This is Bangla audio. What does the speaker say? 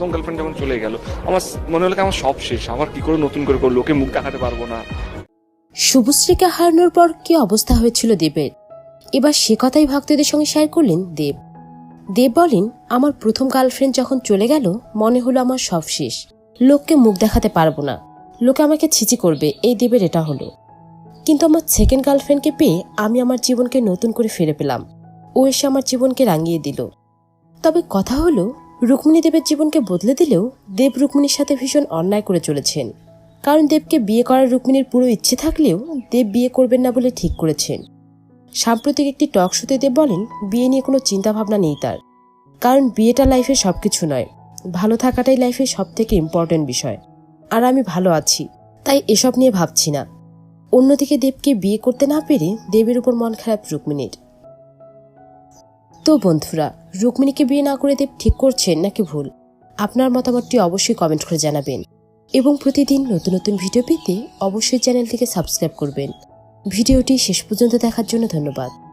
প্রথম গার্লফ্রেন্ড যখন চলে গেল, আমার মনে হলো আমার সব শেষ আমার কি করে নতুন করে লোকে মুখ দেখাতে পারব না। শুভশ্রীকে হারানোর পর কি অবস্থা হয়েছিল দেবের? এবার সে কথাই ভক্তদের সঙ্গে শেয়ার করলেন দেব। দেব বলেন, আমার প্রথম গার্লফ্রেন্ড যখন চলে গেল, মনে হলো আমার সব শেষ। লোককে মুখ দেখাতে পারব না। লোকে আমাকে ছিচি করবে, এই দেবের এটা হলো। কিন্তু আমার সেকেন্ড গার্লফ্রেন্ডকে পেয়ে আমি আমার জীবনকে নতুন করে ফিরে পেলাম। ও এসে আমার জীবনকে রাঙিয়ে দিল। তবে কথা হলো রুক্মিণী দেবের জীবনকে বদলে দিলেও দেব রুক্মিণীর সাথে ভীষণ অন্যায় করে চলেছেন। কারণ দেবকে বিয়ে করার রুক্মিণীর পুরো ইচ্ছে থাকলেও দেব বিয়ে করবেন না বলে ঠিক করেছেন। সাম্প্রতিক একটি টক শোতে দেব বলেন, বিয়ে নিয়ে কোনো চিন্তা ভাবনা নেই তার। কারণ বিয়েটা লাইফে সব কিছু নয়। ভালো থাকাটাই লাইফে সব থেকে ইম্পর্টেন্ট বিষয়। আর আমি ভালো আছি। তাই এসব নিয়ে ভাবছি না। অন্যদিকে দেবকে বিয়ে করতে না পেরে দেবের উপর মন খারাপ রুক্মিণীর। তো বন্ধুরা, রুক্মিণীকে বিয়ে না করে দেব ঠিক করছেন নাকি ভুল? আপনার মতামতটি অবশ্যই কমেন্ট করে জানাবেন। এবং প্রতিদিন নতুন নতুন ভিডিও পেতে অবশ্যই চ্যানেলটিকে সাবস্ক্রাইব করবেন। ভিডিওটি শেষ পর্যন্ত দেখার জন্য ধন্যবাদ।